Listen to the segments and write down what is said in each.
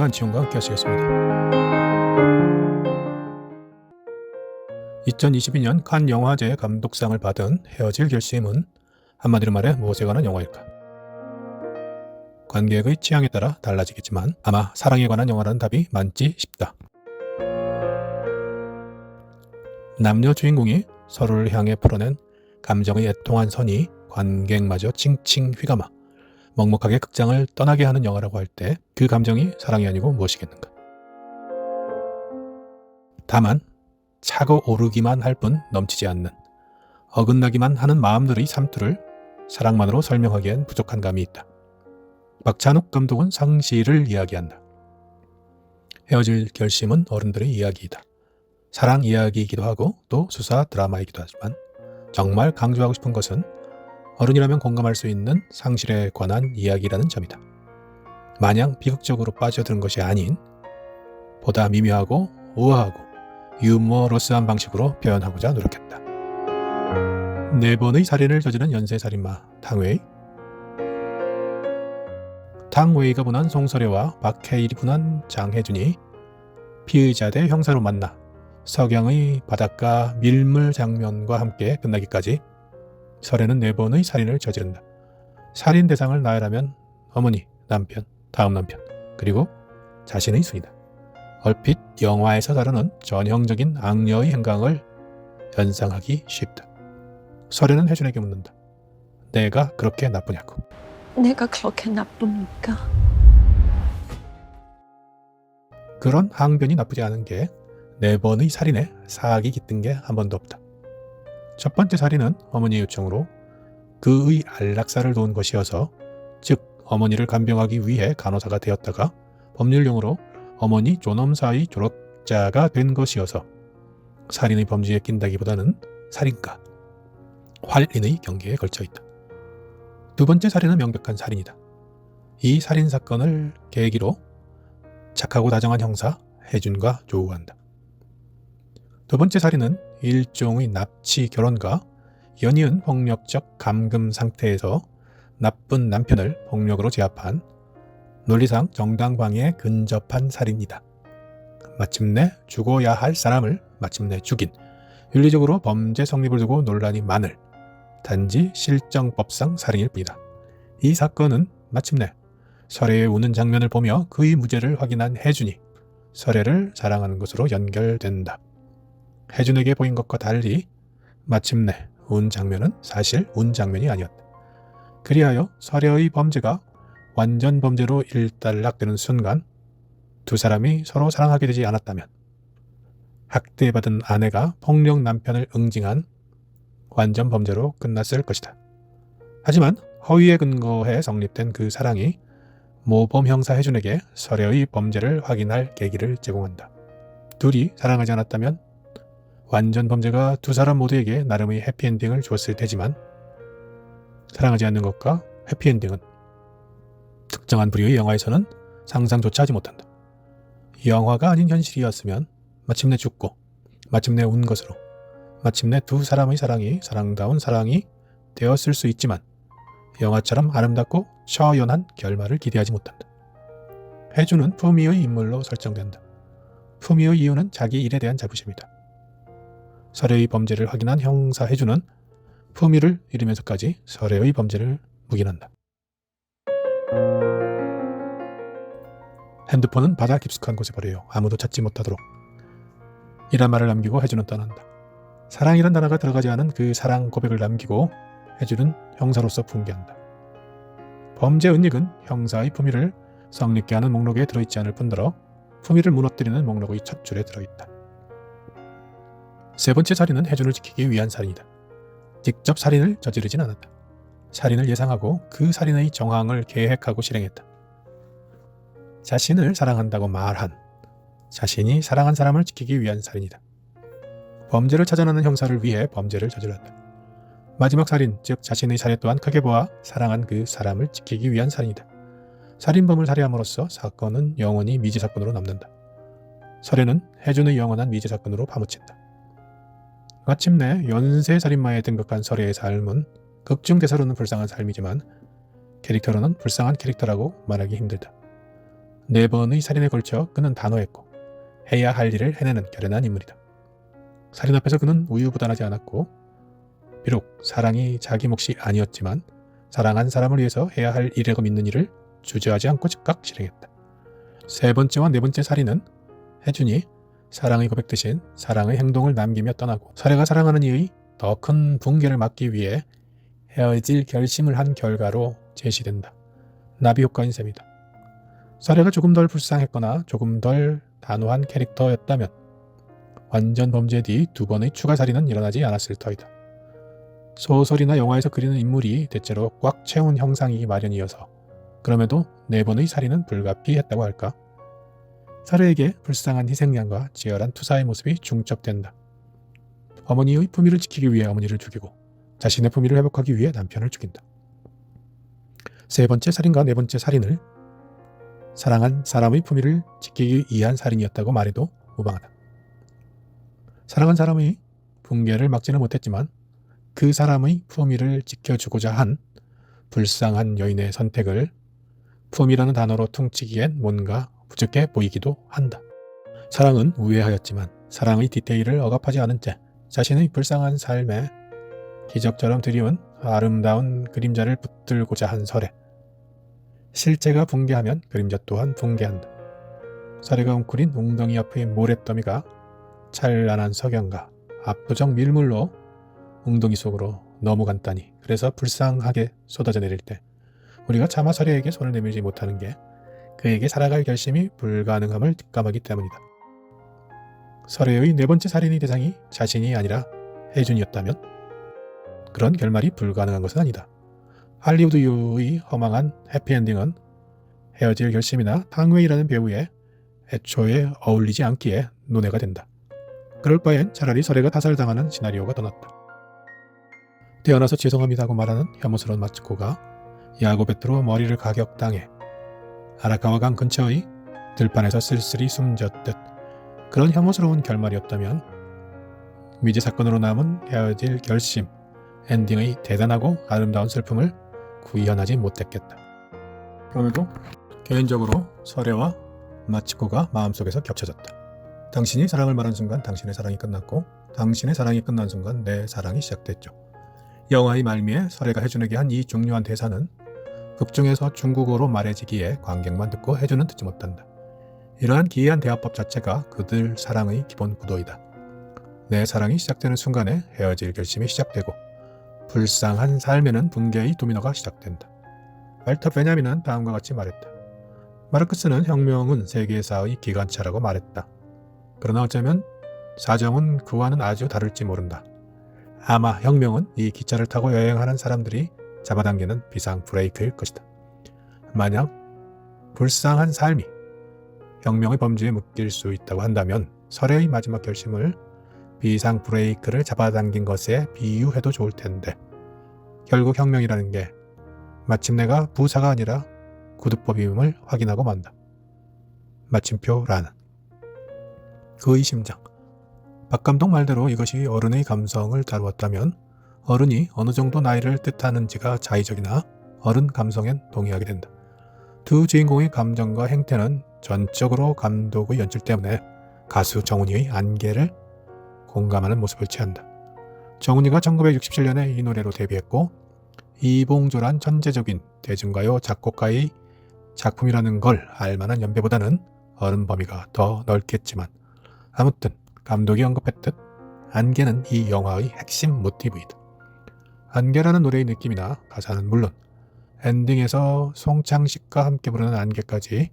김영과 안치홍과 함께 하시겠습니다. 2022년 칸 영화제 감독상을 받은 헤어질 결심은 한마디로 말해 무엇에 관한 영화일까? 관객의 취향에 따라 달라지겠지만 아마 사랑에 관한 영화라는 답이 많지 싶다. 남녀 주인공이 서로를 향해 풀어낸 감정의 애통한 선이 관객마저 칭칭 휘감아 먹먹하게 극장을 떠나게 하는 영화라고 할 때 그 감정이 사랑이 아니고 무엇이겠는가? 다만 차고 오르기만 할 뿐 넘치지 않는 어긋나기만 하는 마음들의 삼투를 사랑만으로 설명하기엔 부족한 감이 있다. 박찬욱 감독은 상시를 이야기한다. 헤어질 결심은 어른들의 이야기이다. 사랑 이야기이기도 하고 또 수사 드라마이기도 하지만 정말 강조하고 싶은 것은 어른이라면 공감할 수 있는 상실에 관한 이야기라는 점이다. 마냥 비극적으로 빠져드는 것이 아닌 보다 미묘하고 우아하고 유머러스한 방식으로 표현하고자 노력했다. 네 번의 살인을 저지른 연쇄살인마 탕웨이 탕웨이가 분한 송설애와 박해일이 분한 장혜준이 피의자 대 형사로 만나 석양의 바닷가 밀물 장면과 함께 끝나기까지 설에는 네 번의 살인을 저지른다. 살인 대상을 나열하면 어머니, 남편, 다음 남편, 그리고 자신의 순이다. 얼핏 영화에서 다루는 전형적인 악녀의 행강을 연상하기 쉽다. 설에는 혜준에게 묻는다. 내가 그렇게 나쁘냐고. 내가 그렇게 나쁩니까? 그런 항변이 나쁘지 않은 게 네 번의 살인에 사악이 깃든 게 한 번도 없다. 첫 번째 살인은 어머니의 요청으로 그의 안락사를 도운 것이어서 즉 어머니를 간병하기 위해 간호사가 되었다가 법률용어로 어머니 존엄사의 졸업자가 된 것이어서 살인의 범죄에 낀다기보다는 살인과 활인의 경계에 걸쳐 있다. 두 번째 살인은 명백한 살인이다. 이 살인 사건을 계기로 착하고 다정한 형사 혜준과 조우한다. 두 번째 살인은 일종의 납치 결혼과 연이은 폭력적 감금 상태에서 나쁜 남편을 폭력으로 제압한 논리상 정당방위에 근접한 살인이다. 마침내 죽어야 할 사람을 마침내 죽인 윤리적으로 범죄 성립을 두고 논란이 많을 단지 실정법상 살인일 뿐이다. 이 사건은 마침내 설애의 우는 장면을 보며 그의 무죄를 확인한 혜준이 설애를 사랑하는 것으로 연결된다. 혜준에게 보인 것과 달리 마침내 운 장면은 사실 운 장면이 아니었다. 그리하여 설애의 범죄가 완전 범죄로 일단락되는 순간 두 사람이 서로 사랑하게 되지 않았다면 학대받은 아내가 폭력 남편을 응징한 완전 범죄로 끝났을 것이다. 하지만 허위에 근거해 성립된 그 사랑이 모범 형사 혜준에게 설애의 범죄를 확인할 계기를 제공한다. 둘이 사랑하지 않았다면 완전 범죄가 두 사람 모두에게 나름의 해피엔딩을 줬을 테지만 사랑하지 않는 것과 해피엔딩은 특정한 부류의 영화에서는 상상조차 하지 못한다. 영화가 아닌 현실이었으면 마침내 죽고 마침내 운 것으로 마침내 두 사람의 사랑이 사랑다운 사랑이 되었을 수 있지만 영화처럼 아름답고 처연한 결말을 기대하지 못한다. 해주는 푸미의 인물로 설정된다. 푸미의 이유는 자기 일에 대한 자부심이다. 설애의 범죄를 확인한 형사 해주는 푸미를 잃으면서까지 설애의 범죄를 묵인한다. 핸드폰은 바다 깊숙한 곳에 버려요. 아무도 찾지 못하도록. 이란 말을 남기고 해주는 떠난다. 사랑이란 단어가 들어가지 않은 그 사랑 고백을 남기고 해주는 형사로서 fun계한다. 범죄 은닉은 형사의 품위를 성립케 하는 목록에 들어있지 않을 뿐더러 품위를 무너뜨리는 목록의 첫 줄에 들어있다. 세 번째 살인은 해준을 지키기 위한 살인이다. 직접 살인을 저지르진 않았다. 살인을 예상하고 그 살인의 정황을 계획하고 실행했다. 자신을 사랑한다고 말한 자신이 사랑한 사람을 지키기 위한 살인이다. 범죄를 찾아내는 형사를 위해 범죄를 저질렀다. 마지막 살인, 즉 자신의 살해 또한 크게 보아 사랑한 그 사람을 지키기 위한 살인이다. 살인범을 살해함으로써 사건은 영원히 미제 사건으로 남는다. 설에는 해준의 영원한 미제 사건으로 파묻힌다. 마침내 연쇄 살인마에 등극한 설애의 삶은 극중 대사로는 불쌍한 삶이지만 캐릭터로는 불쌍한 캐릭터라고 말하기 힘들다. 네 번의 살인에 걸쳐 그는 단호했고 해야 할 일을 해내는 결연한 인물이다. 살인 앞에서 그는 우유부단하지 않았고 비록 사랑이 자기 몫이 아니었지만 사랑한 사람을 위해서 해야 할 일이라고 믿는 일을 주저하지 않고 즉각 실행했다. 세 번째와 네 번째 살인은 혜준이 사랑의 고백 대신 사랑의 행동을 남기며 떠나고 사례가 사랑하는 이의 더 큰 붕괴를 막기 위해 헤어질 결심을 한 결과로 제시된다. 나비 효과인 셈이다. 사례가 조금 덜 불쌍했거나 조금 덜 단호한 캐릭터였다면 완전 범죄 뒤 두 번의 추가 살인은 일어나지 않았을 터이다. 소설이나 영화에서 그리는 인물이 대체로 꽉 채운 형상이기 마련이어서 그럼에도 네 번의 살인은 불가피했다고 할까? 사례에게 불쌍한 희생양과 치열한 투사의 모습이 중첩된다. 어머니의 품위를 지키기 위해 어머니를 죽이고 자신의 품위를 회복하기 위해 남편을 죽인다. 세 번째 살인과 네 번째 살인을 사랑한 사람의 품위를 지키기 위한 살인이었다고 말해도 무방하다. 사랑한 사람의 붕괴를 막지는 못했지만 그 사람의 품위를 지켜주고자 한 불쌍한 여인의 선택을 품이라는 단어로 퉁치기엔 뭔가 부족해 보이기도 한다. 사랑은 우회하였지만 사랑의 디테일을 억압하지 않은 채 자신의 불쌍한 삶에 기적처럼 드리운 아름다운 그림자를 붙들고자 한 설에 실제가 붕괴하면 그림자 또한 붕괴한다. 사례가 웅크린 웅덩이 앞의 모래더미가 찬란한 석양과 압도적 밀물로 웅덩이 속으로 간단히 그래서 불쌍하게 쏟아져 내릴 때 우리가 차마 서래에게 손을 내밀지 못하는 게 그에게 살아갈 결심이 불가능함을 뒷감하기 때문이다. 설애의 네 번째 살인의 대상이 자신이 아니라 혜준이었다면 그런 결말이 불가능한 것은 아니다. 할리우드유의 허망한 해피엔딩은 헤어질 결심이나 탕웨이라는 배우의 애초에 어울리지 않기에 논외가 된다. 그럴 바엔 차라리 설애가 타살당하는 시나리오가 더 낫다. 태어나서 죄송합니다고 말하는 혐오스러운 마츠코가 야고 베트로 머리를 가격당해 아라카와 강 근처의 들판에서 쓸쓸히 숨졌듯 그런 혐오스러운 결말이었다면 미제 사건으로 남은 헤어질 결심 엔딩의 대단하고 아름다운 슬픔을 구현하지 못했겠다. 그럼에도 개인적으로 설애와 마치코가 마음속에서 겹쳐졌다. 당신이 사랑을 말한 순간 당신의 사랑이 끝났고 당신의 사랑이 끝난 순간 내 사랑이 시작됐죠. 영화의 말미에 설애가 해준에게 한 이 중요한 대사는 극중에서 중국어로 말해지기에 관객만 듣고 해주는 듣지 못한다. 이러한 기이한 대화법 자체가 그들 사랑의 기본 구도이다. 내 사랑이 시작되는 순간에 헤어질 결심이 시작되고 불쌍한 삶에는 붕괴의 도미노가 시작된다. 발터 베냐민은 다음과 같이 말했다. 마르크스는 혁명은 세계사의 기관차라고 말했다. 그러나 어쩌면 사정은 그와는 아주 다를지 모른다. 아마 혁명은 이 기차를 타고 여행하는 사람들이 잡아당기는 비상 브레이크일 것이다. 만약 불쌍한 삶이 혁명의 범주에 묶일 수 있다고 한다면 설의 마지막 결심을 비상 브레이크를 잡아당긴 것에 비유해도 좋을 텐데 결국 혁명이라는 게 마침내가 부사가 아니라 구두법임을 확인하고 만다. 마침표라는 그의 심장 박 감독 말대로 이것이 어른의 감성을 다루었다면 어른이 어느 정도 나이를 뜻하는지가 자의적이나 어른 감성엔 동의하게 된다. 두 주인공의 감정과 행태는 전적으로 감독의 연출 때문에 가수 정훈이의 안개를 공감하는 모습을 취한다. 정훈이가 1967년에 이 노래로 데뷔했고 이봉조란 천재적인 대중가요 작곡가의 작품이라는 걸 알만한 연배보다는 어른 범위가 더 넓겠지만 아무튼 감독이 언급했듯 안개는 이 영화의 핵심 모티브이다. 안개라는 노래의 느낌이나 가사는 물론 엔딩에서 송창식과 함께 부르는 안개까지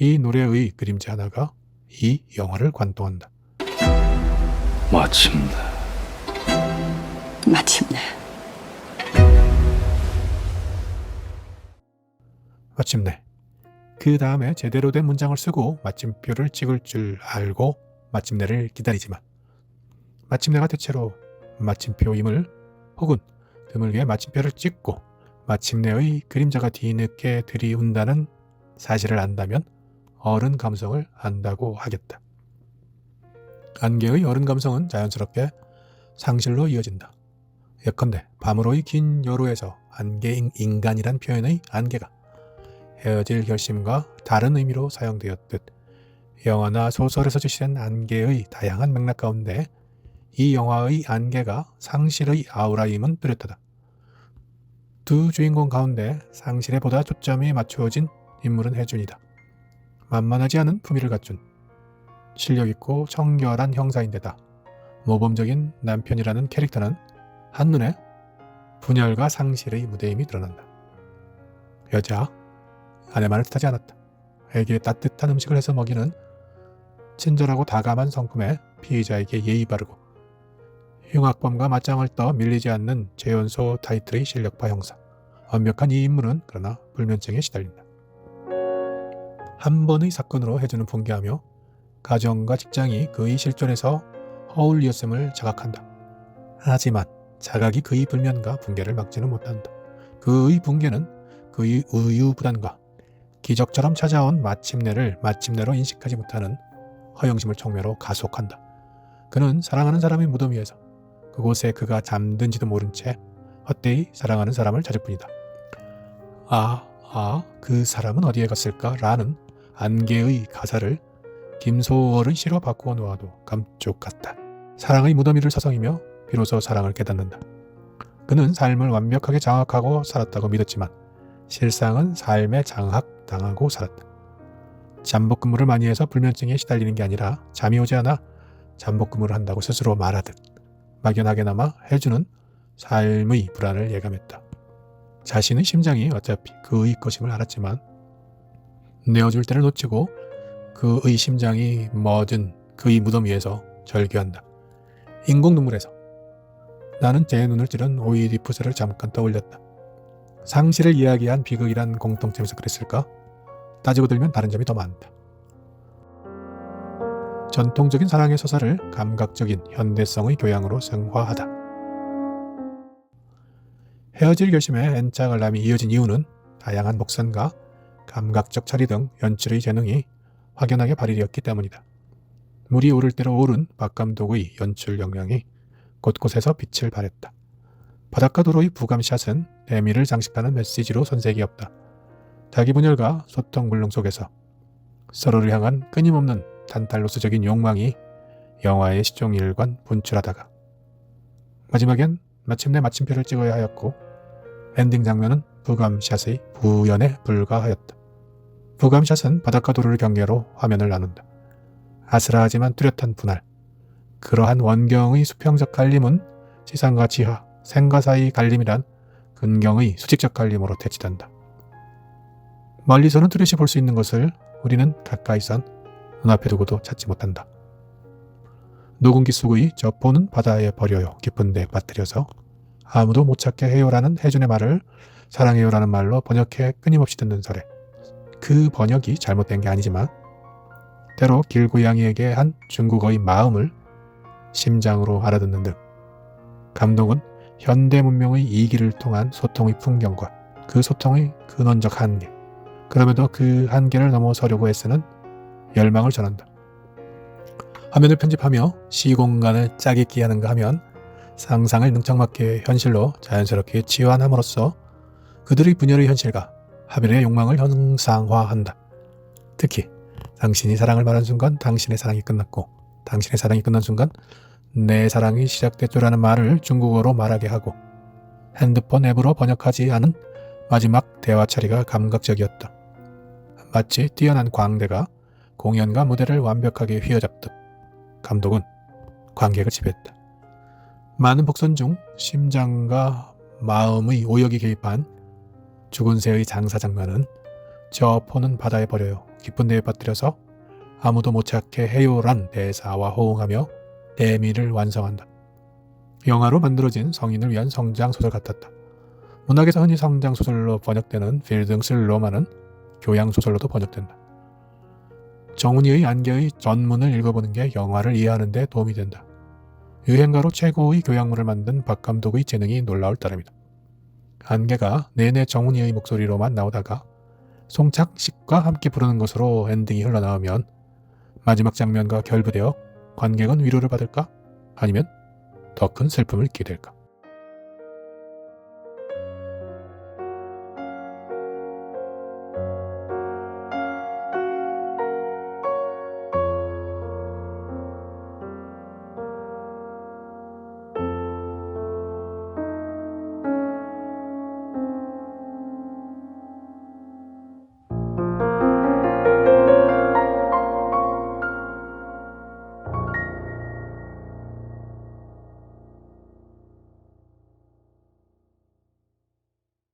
이 노래의 그림자 하나가 이 영화를 관통한다. 마침내. 마침내. 마침내. 그 다음에 제대로 된 문장을 쓰고 마침표를 찍을 줄 알고 마침내를 기다리지만 마침내가 대체로 마침표임을 혹은 드물게 마침표를 찍고 마침내의 그림자가 뒤늦게 들이운다는 사실을 안다면 어른 감성을 안다고 하겠다. 안개의 어른 감성은 자연스럽게 상실로 이어진다. 예컨대 밤으로의 긴 여로에서 안개 인간이란 표현의 안개가 헤어질 결심과 다른 의미로 사용되었듯 영화나 소설에서 제시된 안개의 다양한 맥락 가운데 이 영화의 안개가 상실의 아우라임은 뚜렷하다. 두 주인공 가운데 상실에 보다 초점이 맞추어진 인물은 혜준이다. 만만하지 않은 품위를 갖춘 실력 있고 청결한 형사인데다 모범적인 남편이라는 캐릭터는 한눈에 분열과 상실의 무대임이 드러난다. 여자, 아내만을 뜻하지 않았다. 애기에 따뜻한 음식을 해서 먹이는 친절하고 다감한 성품에 피의자에게 예의 바르고 흉악범과 맞짱을 떠 밀리지 않는 재연소 타이틀의 실력파 형사. 완벽한 이 인물은 그러나 불면증에 시달린다. 한 번의 사건으로 해주는 붕괴하며 가정과 직장이 그의 실존에서 허울이었음을 자각한다. 하지만 자각이 그의 불면과 붕괴를 막지는 못한다. 그의 붕괴는 그의 우유부단과 기적처럼 찾아온 마침내를 마침내로 인식하지 못하는 허영심을 촉매로 가속한다. 그는 사랑하는 사람의 무덤 위에서 그곳에 그가 잠든지도 모른 채 헛되이 사랑하는 사람을 찾을 뿐이다. 아, 아, 그 사람은 어디에 갔을까? 라는 안개의 가사를 김소월의 시로 바꾸어 놓아도 감쪽 같다. 사랑의 무덤 위를 서성이며 비로소 사랑을 깨닫는다. 그는 삶을 완벽하게 장악하고 살았다고 믿었지만 실상은 삶에 장악당하고 살았다. 잠복 근무를 많이 해서 불면증에 시달리는 게 아니라 잠이 오지 않아 잠복 근무를 한다고 스스로 말하듯 막연하게나마 해주는 삶의 불안을 예감했다. 자신의 심장이 어차피 그의 것임을 알았지만 내어줄 때를 놓치고 그의 심장이 멎은 그의 무덤 위에서 절규한다. 인공 눈물에서 나는 제 눈을 찌른 오이디푸스를 잠깐 떠올렸다. 상실을 이야기한 비극이란 공통점에서 그랬을까? 따지고 들면 다른 점이 더 많다. 전통적인 사랑의 서사를 감각적인 현대성의 교양으로 승화하다. 헤어질 결심에 N자 관람이 이어진 이유는 다양한 목선과 감각적 처리 등 연출의 재능이 확연하게 발휘되었기 때문이다. 물이 오를 대로 오른 박 감독의 연출 역량이 곳곳에서 빛을 발했다. 바닷가 도로의 부감샷은 대미를 장식하는 메시지로 손색이 없다. 자기 분열과 소통 물렁 속에서 서로를 향한 끊임없는 단탈로스적인 욕망이 영화의 시종일관 분출하다가 마지막엔 마침내 마침표를 찍어야 하였고 엔딩 장면은 부감샷의 부연에 불과하였다. 부감샷은 바닷가 도로를 경계로 화면을 나눈다. 아슬하지만 뚜렷한 분할. 그러한 원경의 수평적 갈림은 지상과 지하, 생과 사이 갈림이란 근경의 수직적 갈림으로 대치된다. 멀리서는 뚜렷이 볼 수 있는 것을 우리는 가까이선 눈앞에 두고도 찾지 못한다. 녹음기 속의 저 보는 바다에 버려요 깊은 데 빠뜨려서 아무도 못 찾게 해요라는 해준의 말을 사랑해요라는 말로 번역해 끊임없이 듣는 설에 그 번역이 잘못된 게 아니지만 때로 길고양이에게 한 중국어의 마음을 심장으로 알아듣는 등 감독은 현대 문명의 이기를 통한 소통의 풍경과 그 소통의 근원적 한계 그럼에도 그 한계를 넘어서려고 애쓰는 열망을 전한다. 화면을 편집하며 시공간을 짜깁기 하는가 하면 상상을 능청맞게 현실로 자연스럽게 치환함으로써 그들의 분열의 현실과 하빌의 욕망을 형상화한다. 특히 당신이 사랑을 말한 순간 당신의 사랑이 끝났고 당신의 사랑이 끝난 순간 내 사랑이 시작됐죠라는 말을 중국어로 말하게 하고 핸드폰 앱으로 번역하지 않은 마지막 대화 처리가 감각적이었다. 마치 뛰어난 광대가 공연과 무대를 완벽하게 휘어잡듯 감독은 관객을 지배했다. 많은 복선 중 심장과 마음의 오역이 개입한 죽은 새의 장사 장면은 저 포는 바다에 버려요. 깊은 데에 빠뜨려서 아무도 못 찾게 해요란 대사와 호응하며 대미를 완성한다. 영화로 만들어진 성인을 위한 성장 소설 같았다. 문학에서 흔히 성장 소설로 번역되는 필등슬 로만은 교양 소설로도 번역된다. 정훈이의 안개의 전문을 읽어보는 게 영화를 이해하는 데 도움이 된다. 유행가로 최고의 교양물을 만든 박 감독의 재능이 놀라울 따름이다. 안개가 내내 정훈이의 목소리로만 나오다가 송창식과 함께 부르는 것으로 엔딩이 흘러나오면 마지막 장면과 결부되어 관객은 위로를 받을까? 아니면 더 큰 슬픔을 될까?